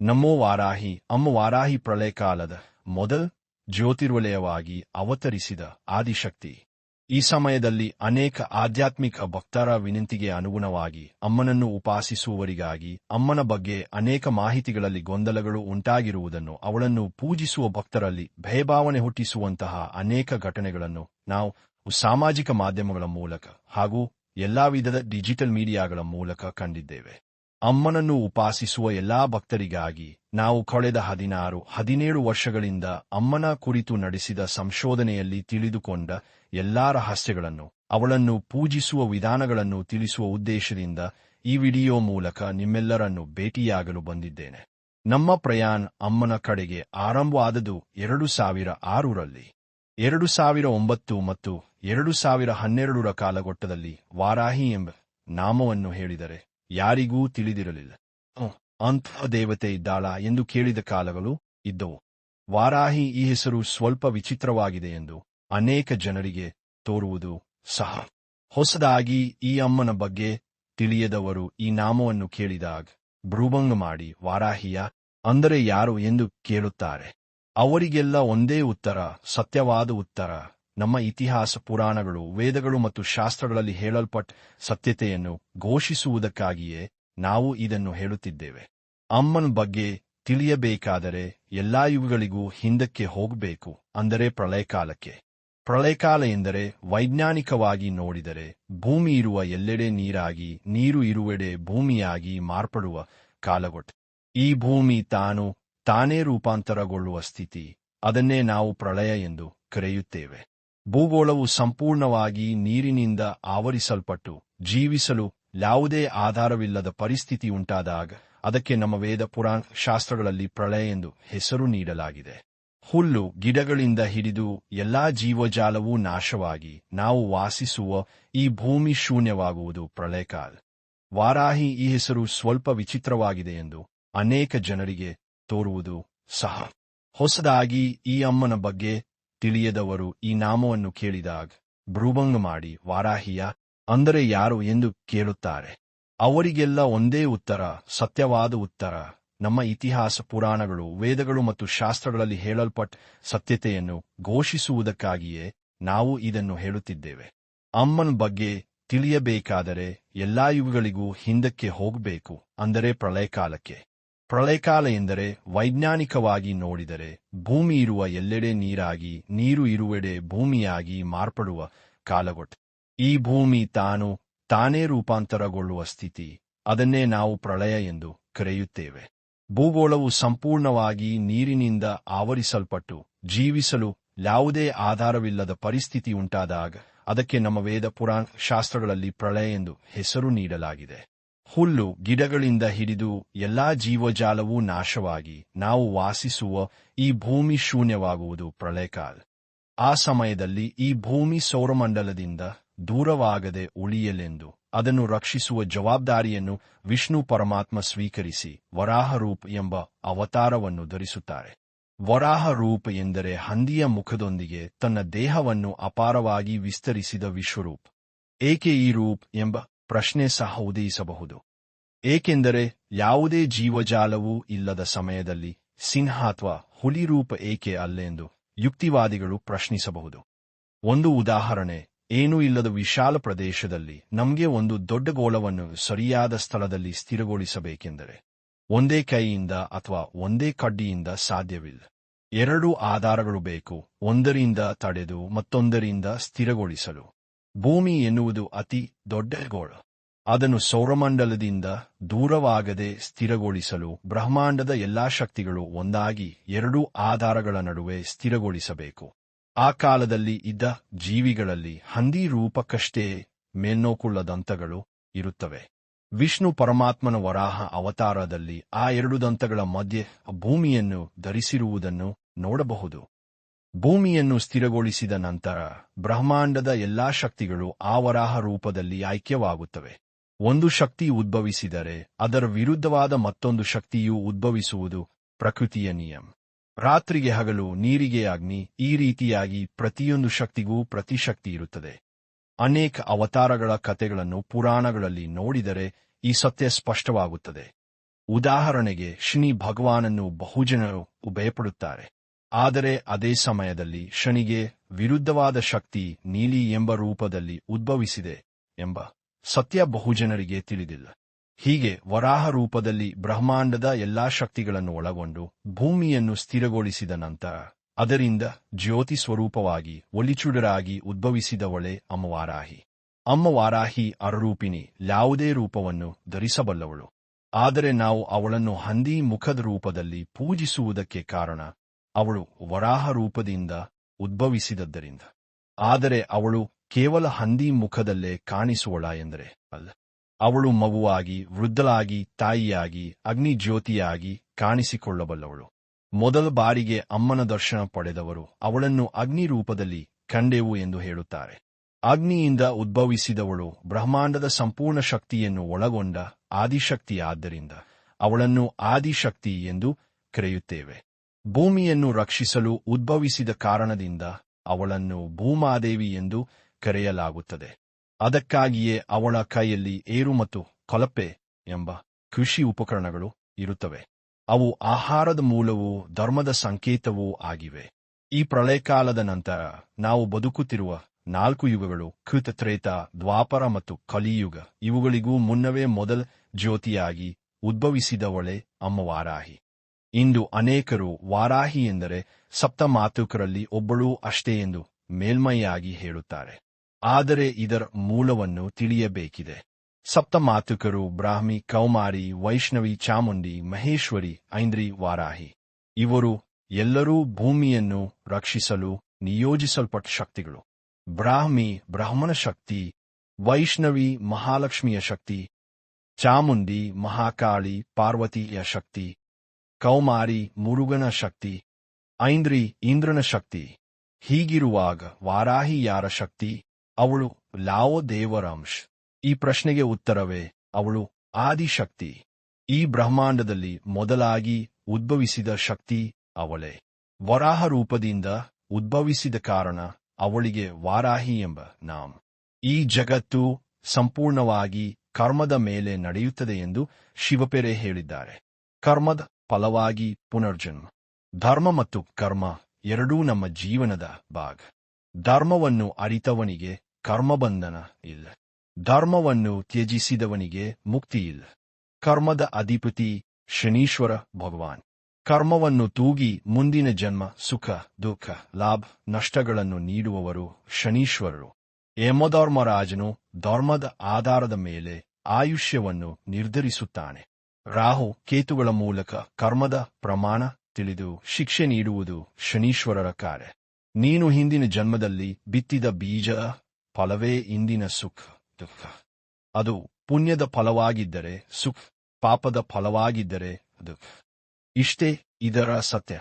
ನಮೋ ವಾರಾಹಿ ಅಮ್ಮ ವಾರಾಹಿ ಪ್ರಳಯಕಾಲದ ಮೊದಲ್ ಜ್ಯೋತಿರ್ವಲಯವಾಗಿ ಅವತರಿಸಿದ ಆದಿಶಕ್ತಿ. ಈ ಸಮಯದಲ್ಲಿ ಅನೇಕ ಆಧ್ಯಾತ್ಮಿಕ ಭಕ್ತರ ವಿನಂತಿಗೆ ಅನುಗುಣವಾಗಿ ಅಮ್ಮನನ್ನು ಉಪಾಸಿಸುವವರಿಗಾಗಿ ಅಮ್ಮನ ಬಗ್ಗೆ ಅನೇಕ ಮಾಹಿತಿಗಳಲ್ಲಿ ಗೊಂದಲಗಳು ಉಂಟಾಗಿರುವುದನ್ನು ಅವಳನ್ನು ಪೂಜಿಸುವ ಭಕ್ತರಲ್ಲಿ ಭಯಭಾವನೆ ಹುಟ್ಟಿಸುವಂತಹ ಅನೇಕ ಘಟನೆಗಳನ್ನು ನಾವು ಸಾಮಾಜಿಕ ಮಾಧ್ಯಮಗಳ ಮೂಲಕ ಹಾಗೂ ಎಲ್ಲಾ ವಿಧದ ಡಿಜಿಟಲ್ ಮೀಡಿಯಾಗಳ ಮೂಲಕ ಕಂಡಿದ್ದೇವೆ. ಅಮ್ಮನನ್ನು ಉಪಾಸಿಸುವ ಎಲ್ಲಾ ಭಕ್ತರಿಗಾಗಿ ನಾವು ಕಳೆದ ಹದಿನಾರು, ಹದಿನೇಳು ವರ್ಷಗಳಿಂದ ಅಮ್ಮನ ಕುರಿತು ನಡೆಸಿದ ಸಂಶೋಧನೆಯಲ್ಲಿ ತಿಳಿದುಕೊಂಡ ಎಲ್ಲಾ ರಹಸ್ಯಗಳನ್ನು, ಅವಳನ್ನು ಪೂಜಿಸುವ ವಿಧಾನಗಳನ್ನು ತಿಳಿಸುವ ಉದ್ದೇಶದಿಂದ ಈ ವಿಡಿಯೋ ಮೂಲಕ ನಿಮ್ಮೆಲ್ಲರನ್ನು ಭೇಟಿಯಾಗಲು ಬಂದಿದ್ದೇನೆ. ನಮ್ಮ ಪ್ರಯಾಣ ಅಮ್ಮನ ಕಡೆಗೆ ಆರಂಭವಾದದು ಎರಡು ಸಾವಿರ ಆರರಲ್ಲಿ. ಎರಡು ಸಾವಿರ ಒಂಬತ್ತು ಮತ್ತು ಎರಡು ಸಾವಿರ ಹನ್ನೆರಡರ ಕಾಲಘಟ್ಟದಲ್ಲಿ ವಾರಾಹಿ ಎಂಬ ನಾಮವನ್ನು ಹೇಳಿದರೆ ಯಾರಿಗೂ ತಿಳಿದಿರಲಿಲ್ಲ. ಅಂಥ ದೇವತೆ ಇದ್ದಾಳ ಎಂದು ಕೇಳಿದ ಕಾಲಗಳು ಇದ್ದವು. ವಾರಾಹಿ ಈ ಹೆಸರು ಸ್ವಲ್ಪ ವಿಚಿತ್ರವಾಗಿದೆ ಎಂದು ಅನೇಕ ಜನರಿಗೆ ತೋರುವುದು ಸಹ. ಹೊಸದಾಗಿ ಈ ಅಮ್ಮನ ಬಗ್ಗೆ ತಿಳಿಯದವರು ಈ ನಾಮವನ್ನು ಕೇಳಿದಾಗ ಭ್ರೂಭಂಗ ಮಾಡಿ ವಾರಾಹಿಯ ಅಂದರೆ ಯಾರು? ಎಂದು ಕೇಳುತ್ತಾರೆ. ಅವರಿಗೆಲ್ಲ ಒಂದೇ ಉತ್ತರ ಸತ್ಯವಾದ ಉತ್ತರ. ನಮ್ಮ ಇತಿಹಾಸ ಪುರಾಣಗಳು, ವೇದಗಳು ಮತ್ತು ಶಾಸ್ತ್ರಗಳಲ್ಲಿ ಹೇಳಲ್ಪಟ್ಟ ಸತ್ಯತೆಯನ್ನು ಘೋಷಿಸುವುದಕ್ಕಾಗಿಯೇ ನಾವು ಇದನ್ನು ಹೇಳುತ್ತಿದ್ದೇವೆ. ಅಮ್ಮನ ಬಗ್ಗೆ ತಿಳಿಯಬೇಕಾದರೆ ಎಲ್ಲಾ ಯುಗಗಳಿಗೂ ಹಿಂದಕ್ಕೆ ಹೋಗಬೇಕು ಅಂದರೆ ಪ್ರಳಯಕಾಲಕ್ಕೆ. ಪ್ರಳಯಕಾಲ ಎಂದರೆ ವೈಜ್ಞಾನಿಕವಾಗಿ ನೋಡಿದರೆ ಭೂಮಿ ಇರುವ ಎಲ್ಲೆಡೆ ನೀರಾಗಿ, ನೀರು ಇರುವೆಡೆ ಭೂಮಿಯಾಗಿ ಮಾರ್ಪಡುವ ಕಾಲಗೊಟ್ಟು. ಈ ಭೂಮಿ ತಾನು ತಾನೇ ರೂಪಾಂತರಗೊಳ್ಳುವ ಸ್ಥಿತಿ, ಅದನ್ನೇ ನಾವು ಪ್ರಳಯ ಎಂದು ಕರೆಯುತ್ತೇವೆ. ಭೂಗೋಳವು ಸಂಪೂರ್ಣವಾಗಿ ನೀರಿನಿಂದ ಆವರಿಸಲ್ಪಟ್ಟು ಜೀವಿಸಲು ಯಾವುದೇ ಆಧಾರವಿಲ್ಲದ ಪರಿಸ್ಥಿತಿ ಉಂಟಾದಾಗ ಅದಕ್ಕೆ ನಮ್ಮ ವೇದ ಪುರಾಣ ಶಾಸ್ತ್ರಗಳಲ್ಲಿ ಪ್ರಳಯ ಎಂದು ಹೆಸರು ನೀಡಲಾಗಿದೆ. ಹುಲ್ಲು ಗಿಡಗಳಿಂದ ಹಿಡಿದು ಎಲ್ಲಾ ಜೀವಜಾಲವೂ ನಾಶವಾಗಿ ನಾವು ವಾಸಿಸುವ ಈ ಭೂಮಿ ಶೂನ್ಯವಾಗುವುದು ಪ್ರಳಯಕಾಲ್. ವಾರಾಹಿ ಈ ಹೆಸರು ಸ್ವಲ್ಪ ವಿಚಿತ್ರವಾಗಿದೆ ಎಂದು ಅನೇಕ ಜನರಿಗೆ ತೋರುವುದು ಸಹ. ಹೊಸದಾಗಿ ಈ ಅಮ್ಮನ ಬಗ್ಗೆ ತಿಳಿಯದವರು ಈ ನಾಮವನ್ನು ಕೇಳಿದಾಗ, ಭ್ರೂಭಂಗ ಮಾಡಿ, ವಾರಾಹಿಯ, ಅಂದರೆ ಯಾರು ಎಂದು ಕೇಳುತ್ತಾರೆ. ಅವರಿಗೆಲ್ಲ ಒಂದೇ ಉತ್ತರ, ಸತ್ಯವಾದ ಉತ್ತರ. ನಮ್ಮ ಇತಿಹಾಸ ಪುರಾಣಗಳು, ವೇದಗಳು ಮತ್ತು ಶಾಸ್ತ್ರಗಳಲ್ಲಿ ಹೇಳಲ್ಪಟ್ಟ ಸತ್ಯತೆಯನ್ನು ಘೋಷಿಸುವುದಕ್ಕಾಗಿಯೇ ನಾವು ಇದನ್ನು ಹೇಳುತ್ತಿದ್ದೇವೆ. ಅಮ್ಮನ ಬಗ್ಗೆ ತಿಳಿಯಬೇಕಾದರೆ ಎಲ್ಲಾ ಯುಗಗಳಿಗೂ ಹಿಂದಕ್ಕೆ ಹೋಗಬೇಕು, ಅಂದರೆ ಪ್ರಳಯಕಾಲಕ್ಕೆ. ಪ್ರಳಯಕಾಲ ಎಂದರೆ ವೈಜ್ಞಾನಿಕವಾಗಿ ನೋಡಿದರೆ ಭೂಮಿ ಇರುವ ಎಲ್ಲೆಡೆ ನೀರಾಗಿ, ನೀರು ಇರುವೆಡೆ ಭೂಮಿಯಾಗಿ ಮಾರ್ಪಡುವ ಕಾಲಗೊಟ್ಟು. ಈ ಭೂಮಿ ತಾನು ತಾನೇ ರೂಪಾಂತರಗೊಳ್ಳುವ ಸ್ಥಿತಿ, ಅದನ್ನೇ ನಾವು ಪ್ರಳಯ ಎಂದು ಕರೆಯುತ್ತೇವೆ. ಭೂಗೋಳವು ಸಂಪೂರ್ಣವಾಗಿ ನೀರಿನಿಂದ ಆವರಿಸಲ್ಪಟ್ಟು ಜೀವಿಸಲು ಯಾವುದೇ ಆಧಾರವಿಲ್ಲದ ಪರಿಸ್ಥಿತಿ ಉಂಟಾದಾಗ ಅದಕ್ಕೆ ನಮ್ಮ ವೇದ ಪುರಾಣ ಶಾಸ್ತ್ರಗಳಲ್ಲಿ ಪ್ರಳಯ ಎಂದು ಹೆಸರು ನೀಡಲಾಗಿದೆ. ಹುಲ್ಲು ಗಿಡಗಳಿಂದ ಹಿಡಿದು ಎಲ್ಲಾ ಜೀವಜಾಲವೂ ನಾಶವಾಗಿ ನಾವು ವಾಸಿಸುವ ಈ ಭೂಮಿ ಶೂನ್ಯವಾಗುವುದು ಪ್ರಳಯಕಾಲ. ಆ ಸಮಯದಲ್ಲಿ ಈ ಭೂಮಿ ಸೌರಮಂಡಲದಿಂದ ದೂರವಾಗದೆ ಉಳಿಯಲೆಂದು ಅದನ್ನು ರಕ್ಷಿಸುವ ಜವಾಬ್ದಾರಿಯನ್ನು ವಿಷ್ಣು ಪರಮಾತ್ಮ ಸ್ವೀಕರಿಸಿ ವರಾಹ ರೂಪ್ ಎಂಬ ಅವತಾರವನ್ನು ಧರಿಸುತ್ತಾರೆ. ವರಾಹ ರೂಪ ಎಂದರೆ ಹಂದಿಯ ಮುಖದೊಂದಿಗೆ ತನ್ನ ದೇಹವನ್ನು ಅಪಾರವಾಗಿ ವಿಸ್ತರಿಸಿದ ವಿಶ್ವರೂಪ್. ಏಕೆ ಈ ರೂಪ್ ಎಂಬ ಪ್ರಶ್ನೆ ಸಹ ಉದಯಿಸಬಹುದು. ಏಕೆಂದರೆ ಯಾವುದೇ ಜೀವಜಾಲವೂ ಇಲ್ಲದ ಸಮಯದಲ್ಲಿ ಸಿಂಹ ಅಥವಾ ಹುಲಿ ರೂಪ ಏಕೆ ಅಲ್ಲೆಂದು ಯುಕ್ತಿವಾದಿಗಳು ಪ್ರಶ್ನಿಸಬಹುದು. ಒಂದು ಉದಾಹರಣೆ, ಏನೂ ಇಲ್ಲದ ವಿಶಾಲ ಪ್ರದೇಶದಲ್ಲಿ ನಮಗೆ ಒಂದು ದೊಡ್ಡ ಗೋಳವನ್ನು ಸರಿಯಾದ ಸ್ಥಳದಲ್ಲಿ ಸ್ಥಿರಗೊಳಿಸಬೇಕೆಂದರೆ ಒಂದೇ ಕೈಯಿಂದ ಅಥವಾ ಒಂದೇ ಕಡ್ಡಿಯಿಂದ ಸಾಧ್ಯವಿಲ್ಲ. ಎರಡು ಆಧಾರಗಳು ಬೇಕು, ಒಂದರಿಂದ ತಡೆದು ಮತ್ತೊಂದರಿಂದ ಸ್ಥಿರಗೊಳಿಸಲು. ಭೂಮಿ ಎನ್ನುವುದು ಅತಿ ದೊಡ್ಡ ಗೋಳ. ಅದನ್ನು ಸೌರಮಂಡಲದಿಂದ ದೂರವಾಗದೆ ಸ್ಥಿರಗೊಳಿಸಲು ಬ್ರಹ್ಮಾಂಡದ ಎಲ್ಲಾ ಶಕ್ತಿಗಳು ಒಂದಾಗಿ ಎರಡೂ ಆಧಾರಗಳ ನಡುವೆ ಸ್ಥಿರಗೊಳಿಸಬೇಕು. ಆ ಕಾಲದಲ್ಲಿ ಇದ್ದ ಜೀವಿಗಳಲ್ಲಿ ಹಂದಿ ರೂಪಕ್ಕಷ್ಟೇ ಮೇಲ್ನೋಕುಳ್ಳ ದಂತಗಳು ಇರುತ್ತವೆ. ವಿಷ್ಣು ಪರಮಾತ್ಮನ ವರಾಹ ಅವತಾರದಲ್ಲಿ ಆ ಎರಡು ದಂತಗಳ ಮಧ್ಯೆ ಭೂಮಿಯನ್ನು ಧರಿಸಿರುವುದನ್ನು ನೋಡಬಹುದು. ಭೂಮಿಯನ್ನು ಸ್ಥಿರಗೊಳಿಸಿದ ನಂತರ ಬ್ರಹ್ಮಾಂಡದ ಎಲ್ಲಾ ಶಕ್ತಿಗಳು ಆ ವರಾಹ ರೂಪದಲ್ಲಿ ಐಕ್ಯವಾಗುತ್ತವೆ. ಒಂದು ಶಕ್ತಿ ಉದ್ಭವಿಸಿದರೆ ಅದರ ವಿರುದ್ಧವಾದ ಮತ್ತೊಂದು ಶಕ್ತಿಯು ಉದ್ಭವಿಸುವುದು ಪ್ರಕೃತಿಯ ನಿಯಮ. ರಾತ್ರಿಗೆ ಹಗಲು, ನೀರಿಗೆ ಅಗ್ನಿ, ಈ ರೀತಿಯಾಗಿ ಪ್ರತಿಯೊಂದು ಶಕ್ತಿಗೂ ಪ್ರತಿಶಕ್ತಿ ಇರುತ್ತದೆ. ಅನೇಕ ಅವತಾರಗಳ ಕಥೆಗಳನ್ನು ಪುರಾಣಗಳಲ್ಲಿ ನೋಡಿದರೆ ಈ ಸತ್ಯ ಸ್ಪಷ್ಟವಾಗುತ್ತದೆ. ಉದಾಹರಣೆಗೆ ಶನಿ ಭಗವಾನನ್ನು ಬಹುಜನರು ಭಯಪಡುತ್ತಾರೆ. ಆದರೆ ಅದೇ ಸಮಯದಲ್ಲಿ ಶನಿಗೆ ವಿರುದ್ಧವಾದ ಶಕ್ತಿ ನೀಲಿ ಎಂಬ ರೂಪದಲ್ಲಿ ಉದ್ಭವಿಸಿದೆ ಎಂಬ ಸತ್ಯ ಬಹುಜನರಿಗೆ ತಿಳಿದಿಲ್ಲ. ಹೀಗೆ ವರಾಹ ರೂಪದಲ್ಲಿ ಬ್ರಹ್ಮಾಂಡದ ಎಲ್ಲಾ ಶಕ್ತಿಗಳನ್ನು ಒಳಗೊಂಡು ಭೂಮಿಯನ್ನು ಸ್ಥಿರಗೊಳಿಸಿದ ನಂತರ ಅದರಿಂದ ಜ್ಯೋತಿ ಸ್ವರೂಪವಾಗಿ ಒಲಿಚುಡರಾಗಿ ಉದ್ಭವಿಸಿದವಳೆ ಅಮ್ಮವಾರಾಹಿ ಅಮ್ಮವಾರಾಹಿ ಅರರೂಪಿಣಿ ಯಾವುದೇ ರೂಪವನ್ನು ಧರಿಸಬಲ್ಲವಳು. ಆದರೆ ನಾವು ಅವಳನ್ನು ಹಂದಿ ಮುಖದ ರೂಪದಲ್ಲಿ ಪೂಜಿಸುವುದಕ್ಕೆ ಕಾರಣ ಅವಳು ವರಾಹ ರೂಪದಿಂದ ಉದ್ಭವಿಸಿದದ್ದರಿಂದ. ಆದರೆ ಅವಳು ಕೇವಲ ಹಂದಿ ಮುಖದಲ್ಲೇ ಕಾಣಿಸುವಳ ಎಂದರೆ ಅಲ್ಲ. ಅವಳು ಮಗುವಾಗಿ ವೃದ್ಧಲಾಗಿ ತಾಯಿಯಾಗಿ, ಅಗ್ನಿಜ್ಯೋತಿಯಾಗಿ ಕಾಣಿಸಿಕೊಳ್ಳಬಲ್ಲವಳು. ಮೊದಲ ಬಾರಿಗೆ ಅಮ್ಮನ ದರ್ಶನ ಪಡೆದವರು ಅವಳನ್ನು ಅಗ್ನಿ ರೂಪದಲ್ಲಿ ಕಂಡೆವು ಎಂದು ಹೇಳುತ್ತಾರೆ. ಅಗ್ನಿಯಿಂದ ಉದ್ಭವಿಸಿದವಳು ಬ್ರಹ್ಮಾಂಡದ ಸಂಪೂರ್ಣ ಶಕ್ತಿಯನ್ನು ಒಳಗೊಂಡ ಆದಿಶಕ್ತಿಯಾದ್ದರಿಂದ ಅವಳನ್ನು ಆದಿಶಕ್ತಿ ಎಂದು ಕರೆಯುತ್ತೇವೆ. ಭೂಮಿಯನ್ನು ರಕ್ಷಿಸಲು ಉದ್ಭವಿಸಿದ ಕಾರಣದಿಂದ ಅವಳನ್ನು ಭೂಮಾದೇವಿ ಎಂದು ಕರೆಯಲಾಗುತ್ತದೆ. ಅದಕ್ಕಾಗಿಯೇ ಅವಳ ಕೈಯಲ್ಲಿ ಏರು ಮತ್ತು ಕೊಲಪೆ ಎಂಬ ಕೃಷಿ ಉಪಕರಣಗಳು ಇರುತ್ತವೆ. ಅವು ಆಹಾರದ ಮೂಲವೂ ಧರ್ಮದ ಸಂಕೇತವೂ ಆಗಿವೆ. ಈ ಪ್ರಳಯಕಾಲದ ನಂತರ ನಾವು ಬದುಕುತ್ತಿರುವ ನಾಲ್ಕು ಯುಗಗಳು ಕೃತತ್ರೇತ, ದ್ವಾಪರ ಮತ್ತು ಕಲಿಯುಗ. ಇವುಗಳಿಗೂ ಮುನ್ನವೇ ಮೊದಲ ಜ್ಯೋತಿಯಾಗಿ ಉದ್ಭವಿಸಿದವಳೆ ಅಮ್ಮ ವಾರಾಹಿ ಇಂದು ಅನೇಕರು ವಾರಾಹಿ ಎಂದರೆ ಸಪ್ತಮಾತುಕರಲ್ಲಿ ಒಬ್ಬಳೂ ಅಷ್ಟೇ ಎಂದು ಮೇಲ್ಮೈಯಾಗಿ ಹೇಳುತ್ತಾರೆ. ಆದರೆ ಇದರ ಮೂಲವನ್ನು ತಿಳಿಯಬೇಕಿದೆ. ಸಪ್ತಮಾತುಕರು ಬ್ರಾಹ್ಮಿ, ಕೌಮಾರಿ, ವೈಷ್ಣವಿ, ಚಾಮುಂಡಿ, ಮಹೇಶ್ವರಿ, ಐಂದ್ರಿ, ವಾರಾಹಿ. ಇವರು ಎಲ್ಲರೂ ಭೂಮಿಯನ್ನು ರಕ್ಷಿಸಲು ನಿಯೋಜಿಸಲ್ಪಟ್ಟ ಶಕ್ತಿಗಳು. ಬ್ರಾಹ್ಮಿ ಬ್ರಾಹ್ಮಣ ಶಕ್ತಿ, ವೈಷ್ಣವಿ ಮಹಾಲಕ್ಷ್ಮಿಯ ಶಕ್ತಿ, ಚಾಮುಂಡಿ ಮಹಾಕಾಳಿ ಪಾರ್ವತಿಯ ಶಕ್ತಿ ಕೌಮಾರಿ ಮುರುಗನ ಶಕ್ತಿ, ಐಂದ್ರಿ ಇಂದ್ರನ ಶಕ್ತಿ, ಹೀಗಿರುವಾಗ ವಾರಾಹಿ ಯಾರ ಶಕ್ತಿ? ಅವಳು ಲಾವೋ ದೇವರಂಶ್ ಈ ಪ್ರಶ್ನೆಗೆ ಉತ್ತರವೇ, ಅವಳು ಆದಿಶಕ್ತಿ ಈ ಬ್ರಹ್ಮಾಂಡದಲ್ಲಿ ಮೊದಲಾಗಿ ಉದ್ಭವಿಸಿದ ಶಕ್ತಿ ಅವಳೇ. ವರಾಹ ರೂಪದಿಂದ ಉದ್ಭವಿಸಿದ ಕಾರಣ ಅವಳಿಗೆ ವಾರಾಹಿ ಎಂಬ ನಾಮ. ಈ ಜಗತ್ತು ಸಂಪೂರ್ಣವಾಗಿ ಕರ್ಮದ ಮೇಲೆ ನಡೆಯುತ್ತದೆ ಎಂದು ಶಿವಪೆರೆ ಹೇಳಿದ್ದಾರೆ. ಕರ್ಮದ ಫಲವಾಗಿ ಪುನರ್ಜನ್ಮ. ಧರ್ಮ ಮತ್ತು ಕರ್ಮ ಎರಡೂ ನಮ್ಮ ಜೀವನದ ಭಾಗ. ಧರ್ಮವನ್ನು ಅರಿತವನಿಗೆ ಕರ್ಮಬಂಧನ ಇಲ್ಲ. ಧರ್ಮವನ್ನು ತ್ಯಜಿಸಿದವನಿಗೆ ಮುಕ್ತಿ ಇಲ್ಲ. ಕರ್ಮದ ಅಧಿಪತಿ ಶನೀಶ್ವರ ಭಗವಾನ್. ಕರ್ಮವನ್ನು ತೂಗಿ ಮುಂದಿನ ಜನ್ಮ ಸುಖ, ದುಃಖ, ಲಾಭ, ನಷ್ಟಗಳನ್ನು ನೀಡುವವರು ಶನೀಶ್ವರರು. ಯಮಧರ್ಮರಾಜನು ಧರ್ಮದ ಆಧಾರದ ಮೇಲೆ ಆಯುಷ್ಯವನ್ನು ನಿರ್ಧರಿಸುತ್ತಾನೆ. ರಾಹು ಕೇತುಗಳ ಮೂಲಕ ಕರ್ಮದ ಪ್ರಮಾಣ ತಿಳಿದು ಶಿಕ್ಷೆ ನೀಡುವುದು ಶನೀಶ್ವರರ ಕಾರ್ಯ. ನೀನು ಹಿಂದಿನ ಜನ್ಮದಲ್ಲಿ ಬಿತ್ತಿದ ಬೀಜ ಫಲವೇ ಇಂದಿನ ಸುಖ, ದುಃಖ. ಅದು ಪುಣ್ಯದ ಫಲವಾಗಿದ್ದರೆ ಸುಖ, ಪಾಪದ ಫಲವಾಗಿದ್ದರೆ ದುಃಖ. ಇಷ್ಟೇ ಇದರ ಸತ್ಯ.